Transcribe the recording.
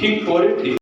ঠিক করে ঠিক।